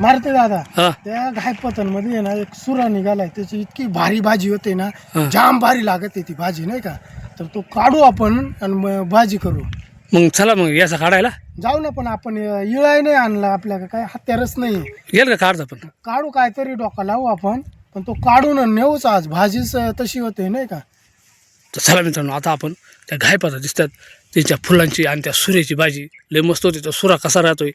मारते दादा. हा. त्या घायपतनमध्ये ना एक सुरा निघालाय. त्याची इतकी भारी भाजी होते ना. जाम भारी लागत आहे ती भाजी नाही का? तर तो काढू आपण आणि मग भाजी करू. मग चला मग याचा काढायला? जाऊ ना पण आपण अं, इळाय नाही आणला आपल्याला काय हत्यारच नाही गेल का काढता पण काढू काहीतरी डोका लावू आपण पण तो काढून नेऊच आज. भाजीच अं, तशी होते नाही का? तर चला मित्रांनो आता आपण त्या घायपाता दिसतात. त्यांच्या फुलांची आणि त्या सुऱ्याची भाजी. लय मस्त होती. तो सुरा कसा राहतो आहे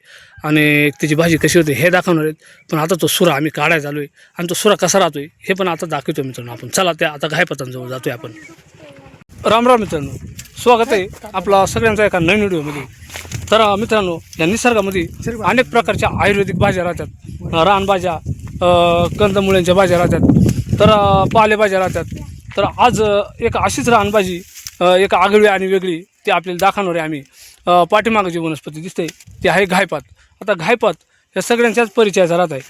आणि त्याची भाजी कशी होते हे दाखवणार आहेत. पण आता तो सुरा आम्ही काढायला आहे आणि तो सुरा कसा राहतो आहे हे पण आता दाखवतो मित्रांनो आपण. चला त्या आता घायपातांजवळ आहे आपण. राम राम मित्रांनो. स्वागत आहे आपला सगळ्यांचा एका नवीन व्हिडिओमध्ये. तर मित्रांनो या निसर्गामध्ये अनेक प्रकारच्या आयुर्वेदिक भाज्या राहतात. रानभाज्या कंदमुळ्यांच्या भाज्या राहतात. तर पालेभाज्या राहतात. तर आज एक अशीच रानबाजी एक आगळी आणि वेगळी ती आपल्याला दाखवणार आहे आम्ही. पाठीमागं जी वनस्पती दिसते ती आहे घायपात. आता घायपात या सगळ्यांच्याच परिचयाचा राहत आहे.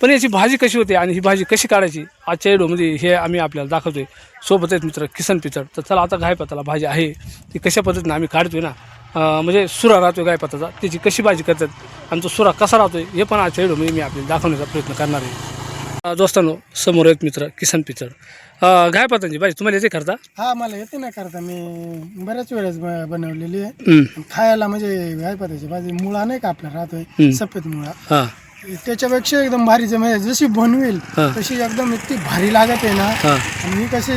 पण याची भाजी कशी होते आणि ही भाजी कशी काढायची आजच्या व्हिडिओमध्ये हे आम्ही आपल्याला दाखवतोय. सोबत आहेत मित्र किसन पिचड. तर चला आता गायपाताला भाजी आहे ती कशा पद्धतीनं आम्ही काढतोय ना म्हणजे सुरा राहतोय गायपाताचा त्याची कशी भाजी करतात आणि तो सुरा कसा राहतोय हे पण आजच्या व्हिडिओमध्ये मी आपल्याला दाखवण्याचा प्रयत्न करणार आहे. दोस्तांनो समोर एक मित्र किसन पिचड. अं, गायपातांची भाजी तुम्हाला येते करता? हा मला येते नाही करता. मी बऱ्याच वेळेस ब- बनवलेली आहे. खायला म्हणजे काय पदाची भाजी मुळा नाही का आपला राहतोय. सफेद मुळा. हां. त्याच्यापेक्षा एकदम भारी जे म्हणजे जशी बनवेल हा. तशी एकदम इतकी भारी लागत आहे ना. हां. आणि ही कशी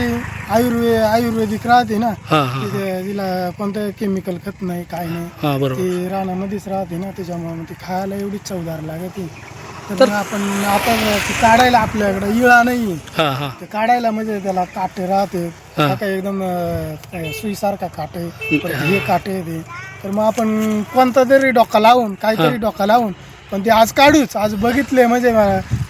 आयुर्वेद आयुर्वेदिक राहते ना हां हां तिथे तिला कोणतं केमिकल खत नाही काय नाही. हां बरोबर. ती रानामध्येच राहते ना त्याच्यामुळे मग ती खायला एवढी चवदार लागते. तर मग आपण आता ती काढायला आपल्याकडे इळा नाही. हां हां. ते काढायला म्हणजे त्याला काटे राहते. हा. काय एकदम अं, काय सुईसारखा काटे परत हे काटे ते. तर मग आपण कोणता तरी डोका लावून काहीतरी डोका लावून पण ते आज काढूच. आज बघितले म्हणजे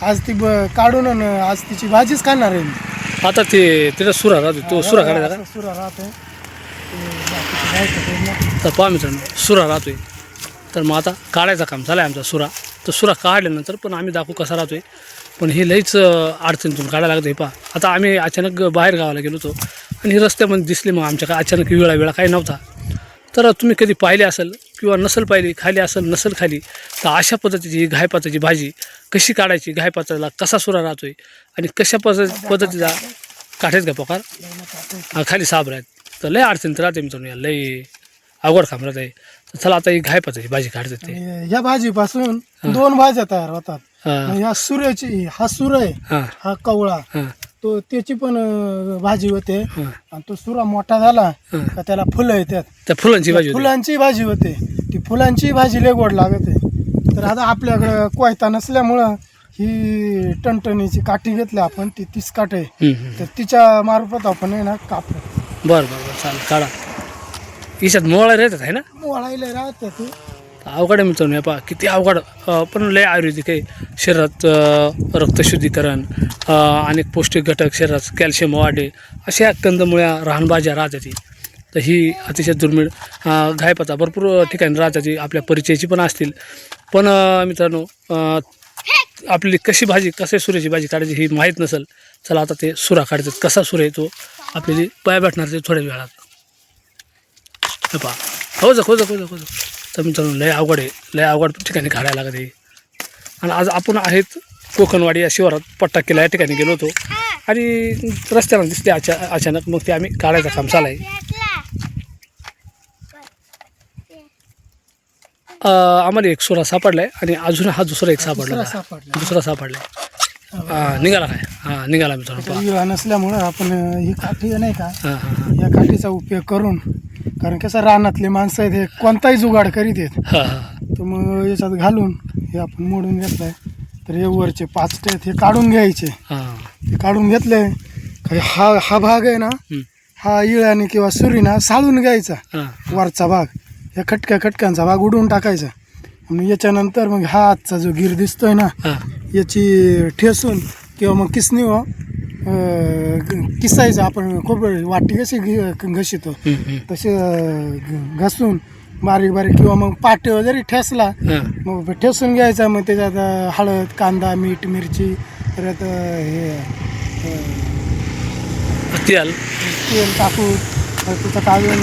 आज ती ब- काढून अन आज तिची भाजीच खाणार आहे मी. आता ते त्याचा सुरा राहतो तो सुरा काढायचा का? असं सुरा राहते. ते बाकीचं काय करते मग. तर पहा मित्रांनो सुरा राहतोय. तर मग आता काढायचं काम झालं आहे आमचा सुरा. तर सुरा काढल्यानंतर पण आम्ही दाखवू कसा राहतोय. पण हे लईच अडचणीतून काढायला लागतं हे पहा. आता आम्ही अचानक बाहेर गावाला गेलो होतो आणि हे रस्त्यामध्ये दिसले मग आमच्या काय अचानक वेळा वेळा काही नव्हता. तर तुम्ही कधी पाहिले असेल किंवा नसल पाहिली खाली असेल नसल खाली तर अशा पद्धतीची ही घायपाताची भाजी कशी काढायची घायपाताला कसा सुरा राहतोय आणि कशा पद्धत पद्धतीचा काठायच का प्रकार खाली साबर आहेत तर लय अडचणीत राहते मित्रांनो या लय अवघड खांब राहत आहे तर चला आता ही घायपाताची भाजी काढतात ते. आणि ह्या भाजीपासून दोन भाज्या तयार होतात. हां. मग ह्या सूर्याची हा सूर आहे हां. हा कवळा हां. तो त्याची पण अं, भाजी होते. हां. आणि तो सुरा मोठा झाला हां. का त्याला फुलं येतात. त्या फुलांची भाजी होती. फुलांची भाजी होते. ती फुलांची भाजी लय गोड लागते तर आता आपल्याकडं कोयता नसल्यामुळं ही टणटणीची काठी घेतली आपण ती तीस काठ. आहे हम्म, हम्म. तर तिच्या मार्फत आपण आहे ना कापलं बरं बरं बरं चालेल काढा. हिच्यात मोळा राहतात आहे ना? वळायला राहते ते अवघड आहे मित्रांनो पहा किती अवघड. पण लय आयुर्वेदिक आहे. शरीरात रक्तशुद्धीकरण अनेक पौष्टिक घटक शरीरात कॅल्शियम वाढे अशा कंदमुळ्या राहणभाज्या राहतात तर ही अतिशय दुर्मिळ अं, घायपाता भरपूर ठिकाणी राहतात आपल्या परिचयाची पण असतील. पण मित्रांनो आपली कशी भाजी कसे सुऱ्याची भाजी काढायची ही माहीत नसेल चला आता ते सुरा काढतात. कसा सुरा येतो आपल्याला पाय भेटणार ते थोड्या वेळात. पहा हो जा हो जा हो जा हो जा. तर मित्रांनो लय अवघड आहे. लय अवघड ठिकाणी काढायला लागत आहे. आणि आज आपण आहेत कोकणवाडी या शिवारात. पट्टा केला या ठिकाणी गेलो होतो. आणि रस्त्याला दिसले अचा अचानक मग ते आम्ही काढायचं काम चालू आहे. आम्हाला एक सुरा सापडला आहे आणि अजून हा दुसरा एक सापडला दुसरा. सापडला. आहे. हां निघाला काय? हां निघाला मित्रांनो नसल्यामुळं आपण ही काठी नाही का? या काठीचा उपयोग करून कारण कसं रानातले माणसं आहेत हे कोणताही जुगाड करीत आहेत. हां. हां तर मग याच्यात घालून हे आपण मोडून घेतलंय. तर हे वरचे पाचटे आहेत हे काढून घ्यायचे. हां. ते काढून घेतले काही हा हा भाग आहे ना हं. हा इळाने किंवा सुरीना साळून घ्यायचा. हां. वरचा भाग या खटक्या खटक्यांचा भाग उडवून टाकायचा. आणि याच्यानंतर मग हा आजचा जो गिर दिसतोय ना हां. याची ठेसून किंवा मग किसनी व किसायचं आपण खूप वाटी कशी घ- घशितो. हं. तसे घासून बारीक बारीक किंवा मग पाट्यावर जरी ठेसला मग ठेसून घ्यायचा. मग त्याच्यात हळद कांदा मीठ मिरची परत हे तेल. तेल टाकून परत त्याच्यात टाकून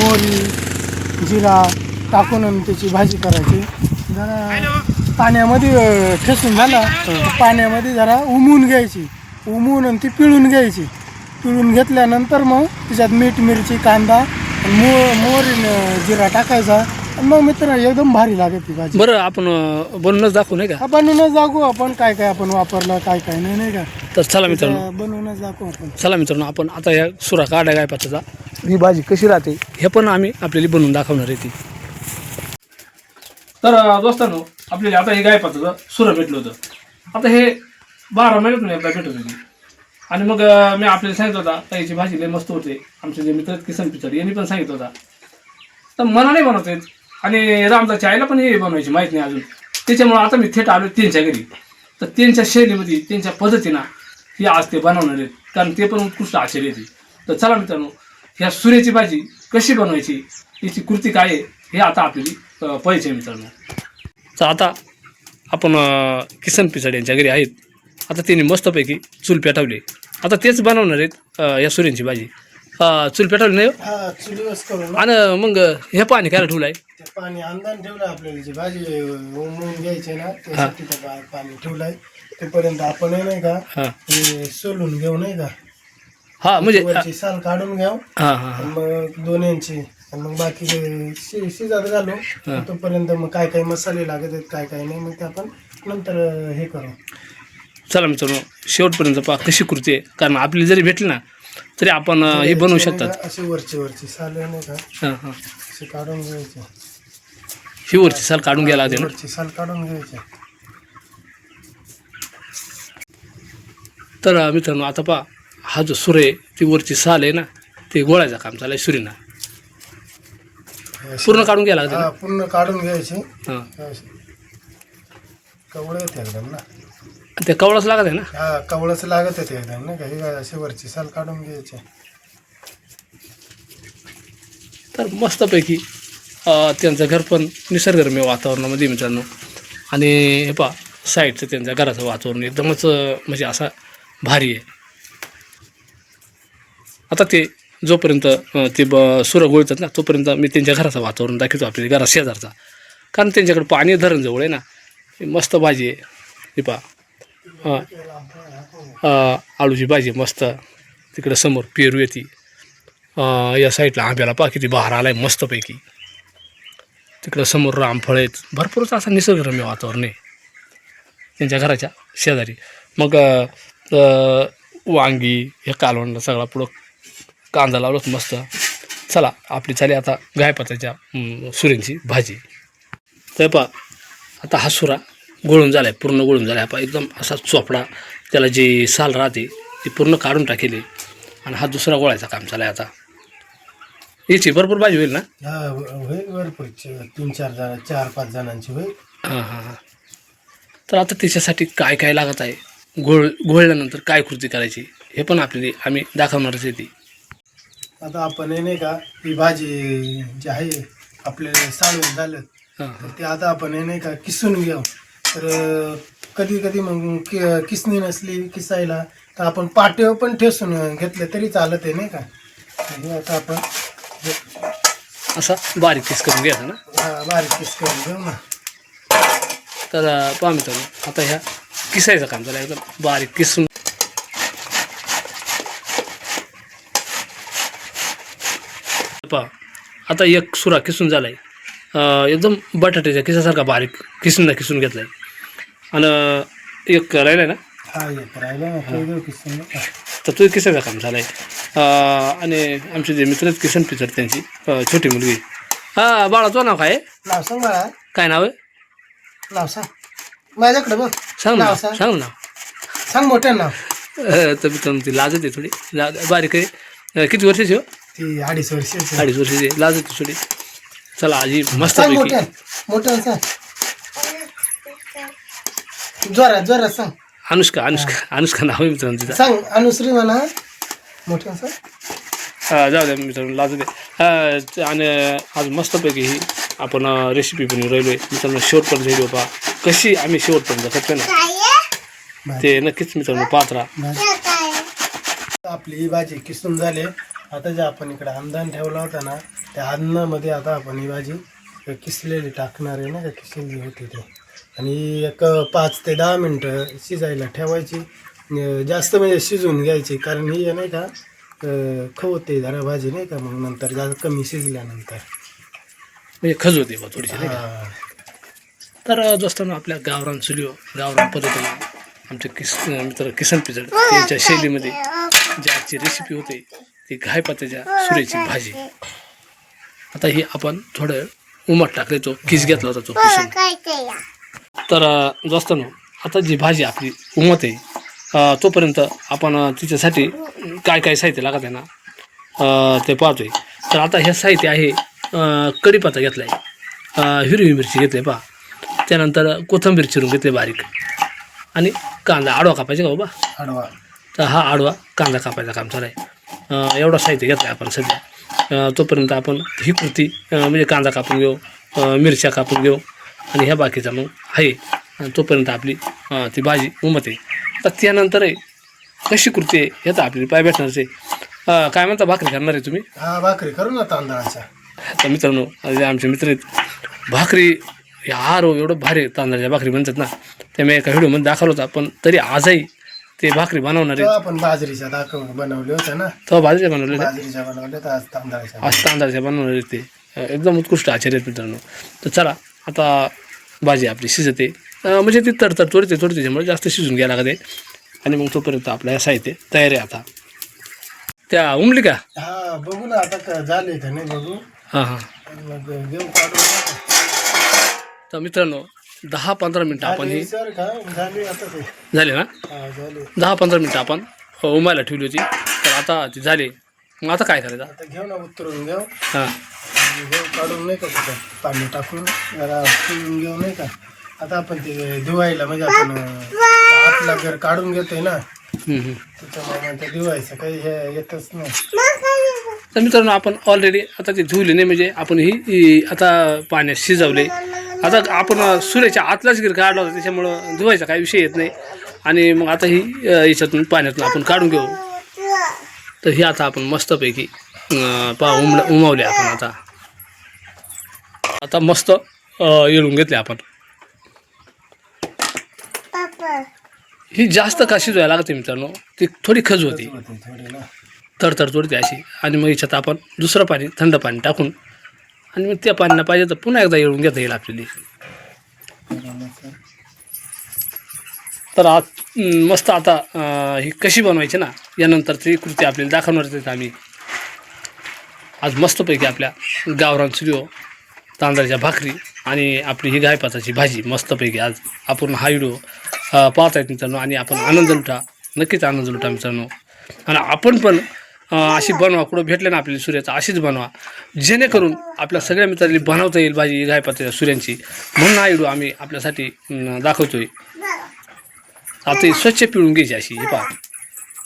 मोहरी जिरा टाकून आणि त्याची भाजी करायची. जरा पाण्यामध्ये ठेसून झाला. पाण्यामध्ये जरा उमून घ्यायची. उमून आणि ती पिळून घ्यायची. पिळून घेतल्यानंतर मग त्याच्यात मीठ मिरची कांदा मो मोहरी न जिरा टाकायचा. आणि मग मित्र एकदम भारी लागते ती भाजी. बरं आपण बनवूनच दाखवू नाही का? बनवूनच दाखवू आपण काय काय आपण वापरलं काय काय नाही नाही का? तर चला मित्रांनो. बनवूनच दाखवू आपण. चला मित्रांनो आपण आता या सुरा काढा गाय पाताचा ही भाजी कशी राहते? हे पण आम्ही आपल्याला बनवून दाखवणार आहे ती. तर दोस्तांनो आपल्याला आता हे गाय पाताचं सुरा भेटलं होतं. आता हे बारा महिन्यातून एकदा भेटत होती आणि मग मी आपल्याला सांगितलं होता का भाजी लय मस्त होते. आमचे जे मित्र आहेत किसन पिचर यांनी पण सांगितलं होता. तर मला नाही बनवता येत. आणि रामदासच्या आईला पण हे बनवायची माहीत नाही अजून. त्याच्यामुळं आता मी थेट आलो त्यांच्या घरी. तर त्यांच्या शैलीमध्ये त्यांच्या पद्धतीनं हे आज ते बनवणार आहेत. कारण ते पण उत्कृष्ट आश्चर्य येते तर चला मित्रांनो ह्या सूर्याची भाजी कशी बनवायची याची कृती काय आहे हे आता आपल्याला पाहिजे मित्रांनो. तर आता आपण किसन पिचड यांच्या घरी आहेत. आता त्यांनी मस्तपैकी चूल पेटवली. आता तेच बनवणार आहेत या सुऱ्यांची भाजी. चूल पेटवली नाही हो? हा आणि मग हे पाणी काय ठेवलं आहे ते पाणी अंदान ठेवलं आपल्याला जी भाजी उमवून घ्यायची ना त्यासाठी ते पा- पाणी ठेवलंय. तेपर्यंत आपण हे नाही का हां. सोलून घेऊ नाही का? हां म्हणजे वरची साल काढून घ्याव. हां हां आणि मग दोन इंची आणि मग बाकी जे शि शिजत घालू. तोपर्यंत मग काय काय मसाले लागत आहेत काय काय नाही मग ते आपण नंतर अं, हे करू. चला मित्रांनो शेवटपर्यंत पहा कशी कृती आहे. कारण आपली जरी भेटली ना तरी आपण हे बनवू शकतात. का, अशी वरची वरची साल आहे नाही का? हां हां. अशी काढून घ्यायची. ही वरची साल काढून घ्यायला लागते ना? वरची साल काढून घ्यायची. तर मित्रांनो आता पहा हा जो सूर आहे ती वरची साल आहे ना ते गोळायचं काम चालू आहे सुरीना पूर्ण काढून घ्यायला लागते हा पूर्ण काढून घ्यायची. हां. कवळं येते एकदम ना. ते कवळाच लागत आहे ना? हा कवळच लागत येते एकदम नाही का? हे काय अशी वरची साल काढून घ्यायची. तर मस्तपैकी त्यांचं घर पण निसर्गरम्य वातावरणामध्ये मित्रांनो. आणि हे पहा साईडचं त्यांच्या घराचं वातावरण एकदमच म्हणजे असा भारी आहे. आता ते जोपर्यंत ते ब सुरं गोळतात ना तोपर्यंत मी त्यांच्या घराचं वातावरण दाखवतो आपल्या घरा शेजारचा. कारण त्यांच्याकडे पाणी धरण जवळ आहे ना मस्त भाजी आहे. हे अं, आळूची भाजी मस्त. तिकडं समोर पेरू येते. या साईडला आंब्याला पहा किती बहार आला आहे मस्तपैकी. तिकडं समोर रामफळ आहेत. भरपूरच असं निसर्गरम्य वातावरण आहे. त्यांच्या घराच्या शेजारी. मग वांगी हे कालवणला सगळा पुढं कांदा लावलं मस्त. चला आपली चाली आता गायपाताच्या सुरेंची भाजी. तर पा आता हा सुरा गोळून झाला आहे पूर्ण गोळून झाला आहे एकदम असा चोपडा त्याला जी साल राहते ती पूर्ण काढून टाकेली. आणि हा दुसरा गोळायचा काम चालू आहे आता. याची भरपूर भाजी होईल ना? हा होईल भरपूर. तीन चार जण चार पाच जणांची होईल हां हां हां. तर आता त्याच्यासाठी काय काय लागत आहे? घोळ घोळल्यानंतर काय कृती करायची? हे पण आपल्याला आम्ही दाखवणारच आहे ती. आता आपण हे नाही का ही भाजी जी आहे आपल्याला साळून झालं. हां ते आता आपण हे नाही का किसून घेऊ. तर कधी कधी मग कि किसणी नसली किसायला तर आपण पाट्यावर पण ठेसून घेतलं तरी चालत आहे नाही का? हे आता आपण असा बारीक पीस करून घ्यायचा ना? हा, बारीक किस करून घेऊ ना. तर पहा मित्रांनो आता ह्या किसायचं काम झालं एकदम बारीक किसून. पहा आता एक सुरा किसून झालाय. अं, एकदम बटाट्याच्या किसासारखा बारीक किसून किसून घेतलाय. आणि एक ना? हा राहिला ना तो घेऊ किसून तर तो किसाचा काम झालाय. अं, आणि आमचे जे मित्र आहेत किसन पिचर त्यांची छोटी मुलगी. हा बाळा तुझं नाव काय आहे? काय नाव आहे? सांग. माझ्याकडे बघ. सांग ना सांग. ना. सांग मोठं नाव. तर ती लाजत आहे थोडी. ला बारीक आहे. किती वर्षाची हो? ती अडीच वर्षाची अडीच वर्षाची आहे. लाजत आहे थोडी. चला आजी मस्त मोठ्या मोठ्या सांग. जोरात जोरात सांग. अनुष्का अनुष्का अनुष्का नाव आहे मित्रांनो तिचा. सांग अनुश्री म्हणा. मोठ्या सांग. जाऊ द्या मित्रांनो अं, त- आणि आज मस्तपैकी ही आपण रेसिपी बनवून राहिलो आहे मित्रांनो शेवटपर्यंत व्हिडिओ पहा. कशी आम्ही शेवटपर्यंत करतो ना? ते नक्कीच मित्रांनो पाहत राहा. भाजी. आपली ही भाजी किसून झाली. आता जे आपण इकडे अंदान ठेवला होता ना त्या अन्नामध्ये आता आपण ही भाजी किसलेली टाकणार आहे ना का किसलेली होती ते. आणि एक पाच ते दहा मिनटं शिजायला ठेवायची. जास्त म्हणजे शिजवून घ्यायची कारण ही नाही का खवते जरा भाजी नाही का मग नंतर जास्त कमी शिजल्यानंतर. म्हणजे खज होते बा थोडीशी नाही का. तर दोस्तांनो आपल्या गावरान स्टुडिओ गावरान पद्धतीने आमचे किस मित्र किसन पिचड त्यांच्या शैलीमध्ये जी आजची रेसिपी होते ती घायपात्याच्या सुऱ्याची भाजी. आता ही आपण थोडं उमट टाकले तो किस घेतला होता तो किसून. तर अं, दोस्तांनो आता जी भाजी आपली उमत आहे तोपर्यंत आपण तिच्यासाठी काय काय साहित्य लागत आहे ना ते पाहतोय. तर आता हे साहित्य आहे कढीपत्ता घेतला आहे हिरवी मिरची घेतली पहा. त्यानंतर कोथिंबीर चिरून घेतली बारीक. आणि कांदा आडवा कापायचा का बाबा? आडवा. तर हा आडवा कांदा कापायचा काम चालू आहे. एवढं साहित्य घेतलं आहे आपण सध्या. तोपर्यंत आपण ही कृती म्हणजे कांदा कापून घेऊ मिरच्या कापून घेऊ आणि ह्या बाकीचा मग आहे. तोपर्यंत आपली ती भाजी उमते. तर त्यानंतर आहे कशी कृती आहे हे तर आपली पाय भेटणारच आहे. काय म्हणता भाकरी करणार आहे तुम्ही? हा भाकरी करू ना तांदळाच्या. तर मित्रांनो जे आमचे मित्र आहेत भाकरी या आर एवढं भारी तांदळाच्या भाकरी म्हणतात ना. ते मी एका व्हिडिओमध्ये दाखवलं होता पण तरी आजही ते भाकरी बनवणार तेव्हा आपण बाजरीच्या दाखव बनवले होते ना. तेव्हा बनवले बाजरीच्या तर आज तांदळाच्या आज तांदळाच्या बनवणार आहेत ते. एकदम उत्कृष्ट आचार्य आहेत मित्रांनो. तर चला आता भाजी आपली शिजते. म्हणजे ती तडतड तोडते तोडते त्याच्यामुळे जास्त शिजून घ्यायला लागते. आणि मग तोपर्यंत आपलं हे साहित्य तयार आहे आता. त्या उमली का? हा बघू ना आता झाले का नाही बघू. हां हां. मग घेऊ काढून तर मित्रांनो दहा पंधरा मिनटं आपण ही झाले ना? हा दहा पंधरा मिनटं आपण अ, उमायला ठेवली होती. तर आता ती झाली. मग आता काय करायचं? आता घेऊ ना उतरून घेऊ. हां. घेऊ काढून नाही का तिथं पाणी टाकून जरा पिळून घेऊ नाही का? आता आपण ते धुवायला म्हणजे आपण आपला घर काढून घेतोय ना. त्याच्यामुळे ते धुवायचं. काही हे येतच नाही. तर मित्रांनो आपण ऑलरेडी आता ते धुवले नाही म्हणजे आपण ही ही आता पाण्यात शिजवले. आता आपण सूर्याच्या आतलाच गिर काढला होता त्याच्यामुळं धुवायचा काही विषय येत नाही. आणि मग आता ही याच्यातून पाण्यातून आपण काढून घेऊ. तर ही आता आपण मस्तपैकी पा उमल उमावले आपण आता. आता मस्त येळून घेतले आपण. ही जास्त का शिजवायला लागते मित्रांनो? ती थोडी खज होती. होते थोडी ना. तरतर तोडते अशी. आणि मग याच्यात आपण दुसरं पाणी थंड पाणी टाकून आणि मग त्या पाण्यानं पाहिजे तर पुन्हा एकदा येळून घेता येईल आपल्याला. तर आज मस्त आता ही कशी बनवायची ना यानंतर ती कृती आपल्याला दाखवणार आहेत आम्ही. आज मस्तपैकी आपल्या गावरान सुरिओ तांदळाच्या भाकरी आणि आपली ही गायपाताची भाजी मस्तपैकी आज आपण हा व्हिडिओ पाहत आहेत मित्रांनो. आणि आपण आनंद लुटा नक्कीच आनंद लुटा मित्रांनो. आणि आपण पण अशी बनवा कुठं भेटले ना आपल्याला सूर्याचा अशीच बनवा. जेणेकरून आपल्या सगळ्या मित्रांनी बनवता येईल भाजी गायपाताच्या सूर्यांची. म्हणून हा व्हिडिओ आम्ही आपल्यासाठी दाखवतोय. आता ही स्वच्छ पिळून घ्यायची अशी ही पहा.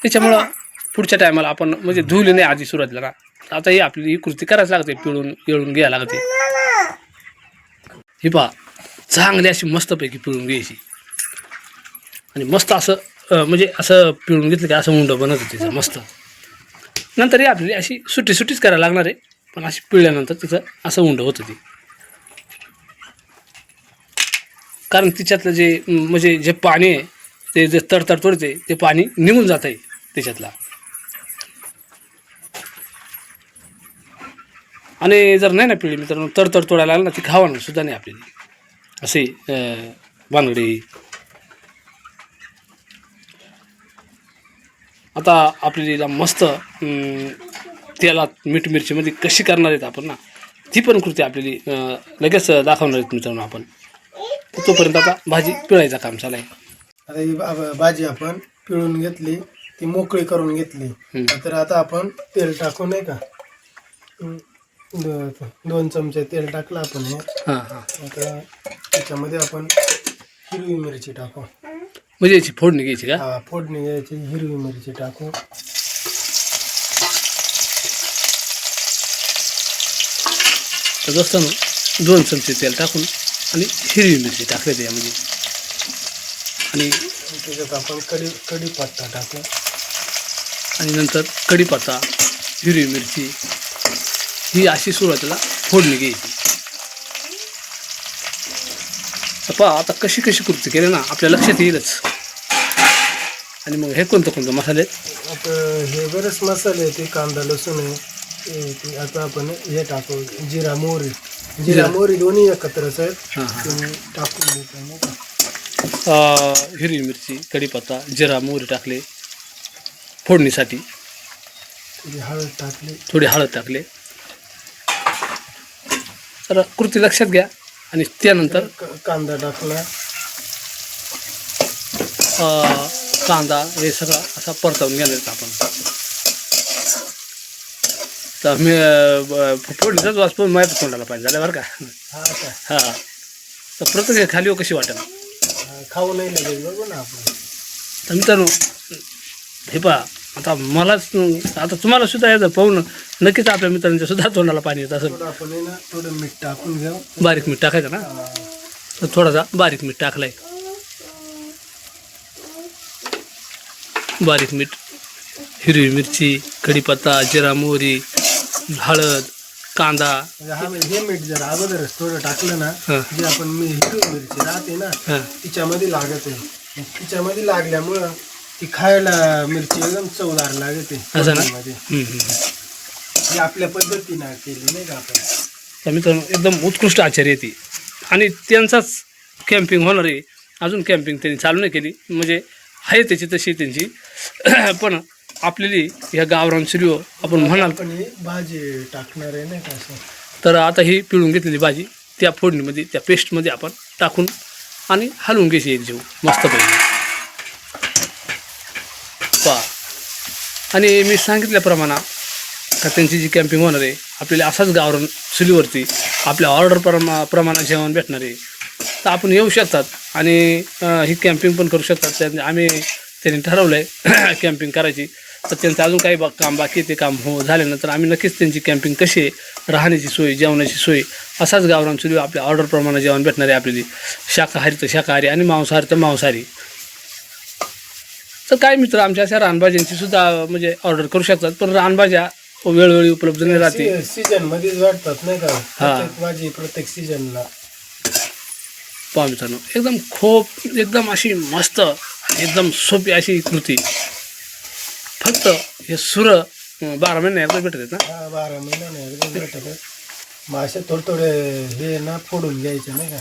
त्याच्यामुळं पुढच्या टायमाला आपण म्हणजे धुवली नाही आधी सुरुवातीला ना. आता ही आपली ही कृती करायच लागते पिळून पिळून घ्यायला लागते. ही पहा चांगली अशी मस्तपैकी पिळून घ्यायची. आणि मस्त असं म्हणजे असं पिळून घेतलं की असं मुंड बनत होतं मस्त. नंतर ही आपली अशी सुट्टी सुट्टीच करायला लागणार आहे. पण अशी पिळल्यानंतर तिचं असं उंड होतं ती. कारण तिच्यातलं जे म्हणजे जे पाणी आहे ते जे तडतड तोडते ते पाणी निघून जात आहे त्याच्यातला. आणि जर नाही ना पिळी मित्रांनो तडतड तोडायला लागलं ना ती खावा सुद्धा नाही आपल्याला. असे बांगडी आता आपल्याला मस्त तेलात मीठ मिरचीमध्ये कशी करणार आहेत आपण ना ती पण कृती आपल्याला लगेच दाखवणार आहेत मित्रांनो आपण. तोपर्यंत आता भाजी पिळायचं काम चालू आहे. आता ही भाजी आपण पिळून घेतली ती मोकळी करून घेतली. तर आता आपण तेल टाकू नाही का? दोन चमचे तेल टाकलं आपण हे. हां हां. आता त्याच्यामध्ये आपण हिरवी मिरची टाकू. म्हणजे याची फोडणी घ्यायची का हा फोडणी घ्यायची हिरवी मिरची टाकू। तर असताना दोन चमचे तेल टाकून आणि हिरवी मिरची टाकले त्यामध्ये आणि त्याच्यात आपण कढी कढीपत्ता टाकू आणि नंतर कढीपत्ता हिरवी मिरची ही अशी सुरुवातीला फोडणी घ्यायची. पहा आता कशी कशी कृती केली ना आपल्या लक्षात येईलच. आणि मग हे कोणतं कोणतं मसाले? आता हे बरेच मसाले ते कांदा लसूण आहे ते आता आपण हे टाकू जिरा मोहरी. जिरा. मोहरी दोन्ही एकत्रच आहेत तुम्ही टाकून देतो नाही का? अं, हिरवी मिरची कढीपत्ता जिरा मोहरी टाकले. फोडणीसाठी. थोडी हळद टाकली. थोडी हळद टाकले. तर कृती लक्षात घ्या आणि त्यानंतर क- कांदा टाकला. अं, कांदा हे सगळं असा परतवून घेणार आपण. तर मी फोडणीचाच वास पण माहीत तोंडाला पाहिजे झालं बरं का? हा हां. तर प्रत्येक खाली हो कशी वाटेल. खाऊ नाही बघू ना आपण. तर मित्रांनो हे पहा आता मलाच आता तुम्हाला सुद्धा यायचं पाहून नक्कीच आपल्या मित्रांच्या सुद्धा तोंडाला पाणी येत असेल. थोडं मीठ टाकून घेऊ. बारीक मीठ टाकायचं ना. तर थोडासा बारीक मीठ टाकलाय. बारीक मीठ हिरवी मिरची कढीपत्ता जिरा मोहरी हळद कांदा म्हणजे हा म्हणजे हे मीठ जर अगोदरच थोडं टाकलं ना हा. जे आपण मी हिरवी मिरची राहते ना हां तिच्यामध्ये लागत आहे तिच्यामध्ये लागल्यामुळं ती खायला मिरची एकदम चवदार लागते असं ना? फोडणीमध्ये. हम्म, हम्म, हम्म. ही आपल्या पद्धतीनं केली नाही का आपण तर मित्रांनो एकदम उत्कृष्ट आचार्य ती आणि त्यांचाच कॅम्पिंग होणार आहे अजून कॅम्पिंग त्यांनी चालू नाही केली म्हणजे आहे त्याची तशी त्यांची. पण आपल्याली ह्या गावरान श्रीओ आपण म्हणाल आपण ही भाजी टाकणार आहे नाही का असं? तर आता ही पिळून घेतलेली भाजी त्या फोडणीमध्ये त्या पेस्टमध्ये आपण टाकून आणि हलवून घ्यायची एक जीव. मस्त पाहिजे पा आणि मी सांगितल्याप्रमाणे का त्यांची जी कॅम्पिंग होणार आहे आपल्याला असाच गावरान चुलीवरती आपल्या ऑर्डर प्रमा प्रमाणे जेवण भेटणार आहे. तर आपण येऊ शकतात. आणि ही कॅम्पिंग पण करू शकतात. त्या आम्ही त्यांनी ठरवलं आहे कॅम्पिंग करायची. तर त्यांचं अजून काही बा काम बाकी ते काम हो झाल्यानंतर आम्ही नक्कीच त्यांची कॅम्पिंग कशी आहे राहण्याची सोय जेवणाची सोय असाच गावरान चुली आपल्या ऑर्डरप्रमाणे जेवण भेटणार आहे आपल्याला. शाकाहारी तर शाकाहारी आणि मांसाहारी तर मांसाहारी. तर काय मित्र आमच्या अशा रानभाज्यांची सुद्धा म्हणजे ऑर्डर करू शकतात. पण रानभाज्या वेळोवेळी उपलब्ध नाही राहते. सीजन मध्येच वाटतात नाही का? भाजी प्रत्येक सीजनला पहा मित्रांनो एकदम खूप एकदम अशी मस्त एकदम सोपी अशी कृती. फक्त हे सुर बारा महिने एकदा भेटत आहेत ना? हा बारा महिन्याने एकदम भेटत मग असे थोडे थोडे हे ना फोडून घ्यायचे नाही का?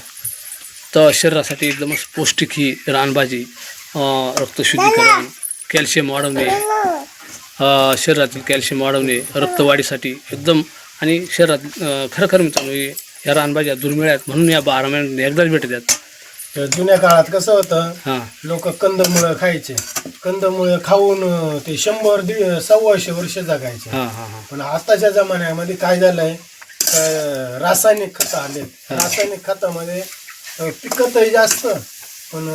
तर शरीरासाठी एकदमच पौष्टिक ही रानभाजी अं, रक्तशुद्धीकरण कॅल्शियम वाढवणे अं, शरीरातील कॅल्शियम वाढवणे रक्तवाढीसाठी एकदम आणि शरीरात अं, खरं खरं मित्रांनो हे- या रानभाज्या दुर्मिळ आहेत म्हणून या बारा महिन्याने एकदाच भेटत आहेत तर जुन्या काळात कसं होतं हां. लोक कंदमुळं खायचे. कंदमुळं खाऊन अं, ते शंभर दीड सव्वाशे वर्ष जगायचे. हां हां हां. पण आताच्या जमान्यामध्ये काय झालंय रासायनिक खतं आले रासायनिक खतामध्ये अं, पिकतही जास्त पण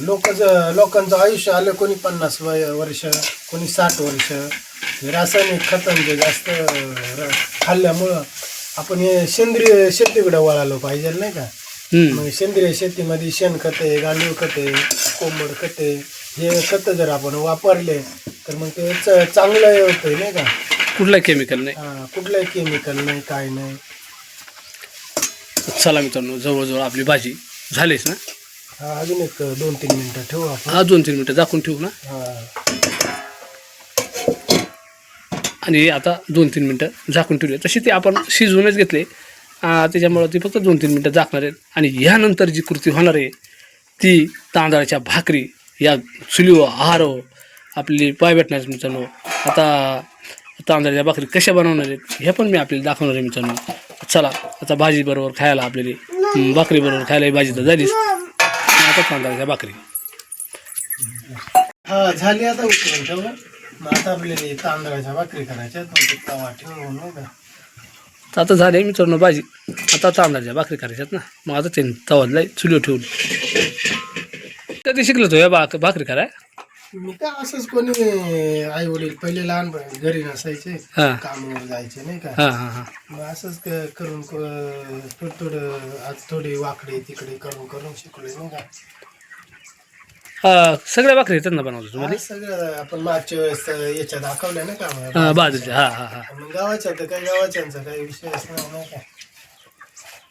लोक लोकांचं आयुष्य आलं कोणी पन्नास वय वर्ष कोणी साठ वर्ष. हे रासायनिक खतांचे जास्त अं, र- खाल्ल्यामुळं आपण हे सेंद्रिय शेतीकडे वळालो पाहिजे नाही का. मग सेंद्रिय शेतीमध्ये शेणखते गांडूळ खते कोंबड खते हे खतं जर आपण वापरले तर मग ते च- चांगलं होतं नाही का? कुठला केमिकल नाही? हा, कुठलंही केमिकल नाही काय नाही. चला मित्रांनो जवळजवळ आपली भाजी झालीच ना? हा, अजून एक दोन तीन मिनिटं ठेवू आपण. हा दोन तीन मिनटं दाखवून ठेवू ना? हा. आणि आता दोन तीन मिनटं झाकून ठेवले. तशी ते आपण शिजवूनच घेतले. त्याच्यामुळं ती फक्त दोन तीन मिनटं झाकणार आहेत आणि ह्यानंतर जी कृती होणार आहे ती तांदळाच्या भाकरी या चुलीवर आहारो आपली पाय भेटणार मित्रांनो आता तांदळाच्या भाकरी कशा बनवणार आहेत हे पण मी आपल्याला दाखवणार आहे मित्रांनो. चला आता भाजी बरोबर खायला आपल्याला भाकरी बरोबर खायला भाजी तर झालीच. आता तांदळाच्या भाकरी. हा झाली आता मग आता आपल्याला तांदळाच्या भाकरी करायच्या ते तवा ठेवून आता झाले मित्रांनो भाजी. आता तांदळाच्या भाकरी करायच्यात ना. मग आता ते तवादलाय चुलीवर ठेवून. कधी शिकलो तो या बा भाकरी कराय. मी का असंच कोणी आई वडील पहिले लहान घरी नसायचे हां. कामावर जायचे नाही का? हां हां हां. मग असंच क- करून क- थोडं थोडं आज थोडी वाकडे तिकडे करून करून शिकलोय नाही का? हा सगळ्या भाकरी येतात ना बनवतो तुम्हाला? सगळं आपण मागच्या वेळेस याच्या दाखवल्या ना का हां बाजूच्या हां हां हां. मग गावाच्या तर काही गावाच्यांचा काही नाही का?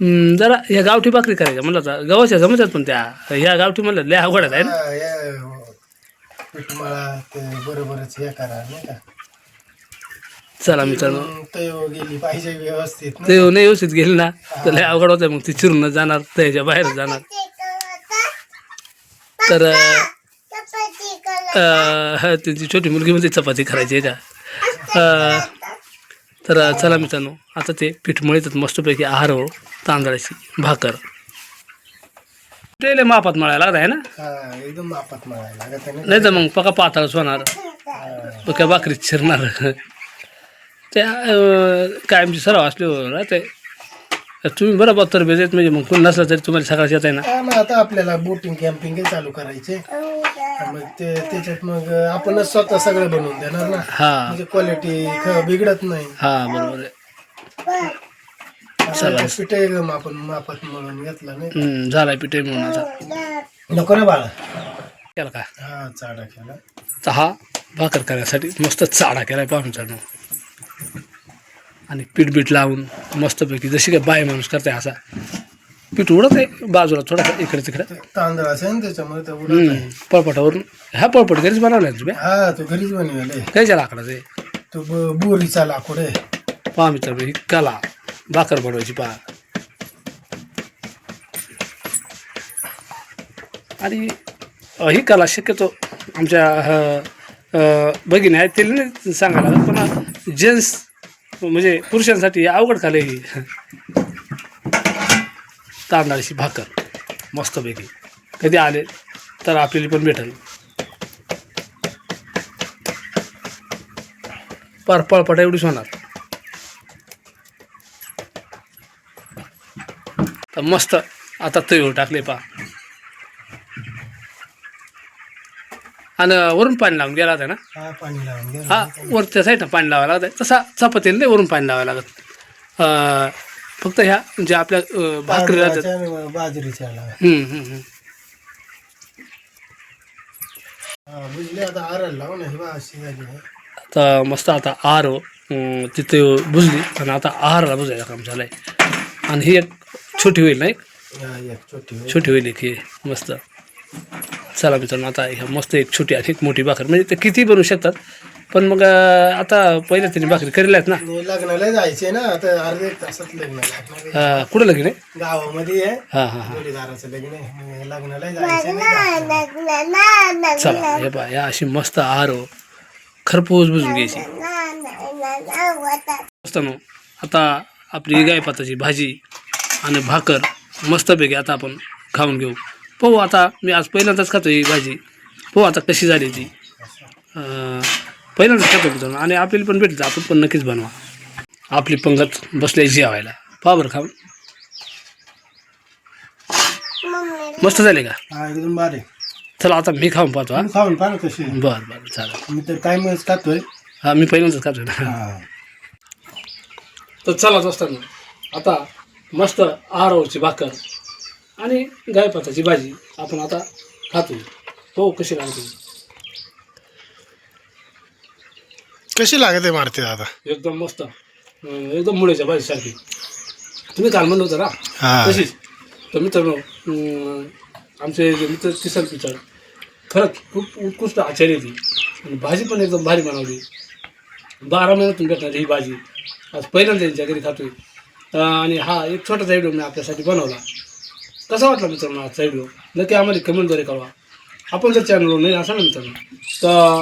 हम्म, जरा ह्या गावठी भाकरी करायच्या म्हणलं आता गव्हाच्या जमतात पण त्या. ह्या गावठी म्हणलं लय अवघड आहे ना? हा, या पीठमळा ते बरोबरच हे करा नाही का? चला मित्रांनो. मग गेली पाहिजे व्यवस्थित ना. ते नाही व्यवस्थित गेले ना तर लय अवघड होतं मग ती चिरून जाणार त्याच्या बाहेर जाणार. तर त्यांची छोटी मुलगी म्हणते चपाती करायची आहे का अं, तर चला मित्रांनो आता ते पीठ मळीतात मस्तपैकी आहार तांदळाची भाकर. ते मापात मळायला लागत आहे ना? हा एकदम मापात मळायला. नाही तर मग पका पातळच होणार पक्या भाकरीत शिरणार. त्या कायमची सराव ना ते तुम्ही बरोबर तर बेजेत म्हणजे मग कोण नसलं तरी तुम्हाला सकाळच येत आहे ना हा, मग आता आपल्याला बोटिंग कॅम्पिंग चालू करायचे मग ते त्याच्यात मग आपणच स्वतः सगळं बनवून देणार ना. हा. म्हणजे क्वालिटी बिघडत नाही. हा बरोबर आहे. आता पिठ एकदम आपण मापात मळून घेतला नाही हम्म, झालाय पिठे म्हणून आता. नको ना बाळा. केला का? हा चाडा केला. तर हा भाकर करण्यासाठी मस्त चाडा केलाय पाहुणचानं आणि पीठ बीठ लावून मस्तपैकी जशी काय बाय माणूस करते असा. पीठ उडत आहे बाजूला थोडासा इकडे तिकडे. तांदूळ असेल त्याच्यामुळे उडत आहे. पळपटावरून. ह्या पळपट घरीच बनवल्या ना तुम्ही? हा तो घरीच बनवेल कायच्या लाकडाचं आहे. तो ब- बोरीचा लाकूड आहे. पहा मित्रांनो ही कला. भाकर बनवायची पहा. आणि अ, ही कला शक्यतो आमच्या अ, अ, भगिनी आहेत ते नाही सांगायला लागत पण जेंट्स म्हणजे पुरुषांसाठी अवघड कला ही. तांदळाची भाकर. मस्तपैकी कधी आले तर आपल्याला पण भेटेल. पार पळपट एवढीच होणार. तर मस्त आता तळीवर टाकले पा आणि वरून पाणी लावून गेला होता ना? हा पाणी लावून घे हा वरच्या साईडनं पाणी लावायला लागत. तसा चपातीला नाही वरून पाणी लावायला लागत. फक्त ह्या ज्या आपल्या भाकरी राहतात. तांदळाच्या आणि बाजरीच्या लावा. हम्म, हम्म, हम्म. हा बुजले आता आरायला लावून हे बा अशी झाली आहे. आता मस्त आता आहार अं, तिथे बुजली आणि आता आहाराला बुजायचं काम झालंय. आणि ही एक छोटी होईल नाही हा, एक छोटी होईल एक ही मस्त. चला मित्रांनो आता ह्या मस्त एक छोटी आणि एक मोठी भाकर. म्हणजे ते किती बनवू शकतात? पण मग आता पहिल्या त्यांनी भाकरी करेल आहेत ना? लग्नाला जायचे ना आता अर्धे एक तासात लग्न आहे. कुठं लगीन आहे? गावामध्ये आहे. हां हां हां. जोडीदाराचं लग्न आहे. लग्नाला जायचं? चला हे पहा या अशी मस्त आहार खरपूस बुजून घ्यायची. मस्त ना आता आपली गायपाताची भाजी आणि भाकर मस्तपैकी आता आपण खाऊन घेऊ. पाहू आता मी आज पहिल्यांदाच खातो ही भाजी. पाहू आता कशी झाली ती. पहिल्यांदाच खातो मित्रांनो आणि आपल्याला पण भेटतं आपण पण नक्कीच बनवा. आपली पंगत बसले जेवायला. पहा बरं खाऊन. मस्त झाले का? हा एकदम बारे चला आता मी खाऊन पाहतो हा. खाऊन पहा कशी. बरं बरं चालेल. मी तर काय मग खातोय. हा मी पहिल्यांदाच खातो ना. हा. तर चलाच असताना आता मस्त आहारावरची भाकर. आणि गायपाताची भाजी आपण आता खातो हो कशी लागते? कशी लागते मारते दादा? एकदम मस्त. अं, एकदम मुळ्याच्या भाजीसारखी. तुम्ही काल म्हणलं होतं ना? हा. तशीच. तर मित्रांनो अं, आमचे जे मित्र किसन पिचड खरंच खूप उत्कृष्ट आचार्य ती आणि भाजी पण एकदम भारी बनवली. बारा महिन्यातून भेटणार ही भाजी. आज पहिल्यांदा त्यांच्या घरी खातोय. अं, आणि हा एक छोटासा व्हिडिओ मी आपल्यासाठी बनवला. कसा वाटला मित्रांनो आजचा व्हिडिओ नक्की आम्हाला कमेंटद्वारे कळवा. आपण जर चॅनलवर नाही असा ना मित्रांनो तर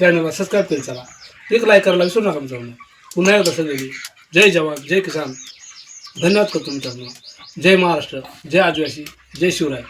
चॅनलला सबस्क्राईब केलं चला. एक लाईक करायला विसरू नका मित्रांनो. पुन्हा एकदा सगळी जय जवान जय किसान. धन्यवाद करतो मित्रांनो. जय महाराष्ट्र जय आदिवासी जय शिवराय.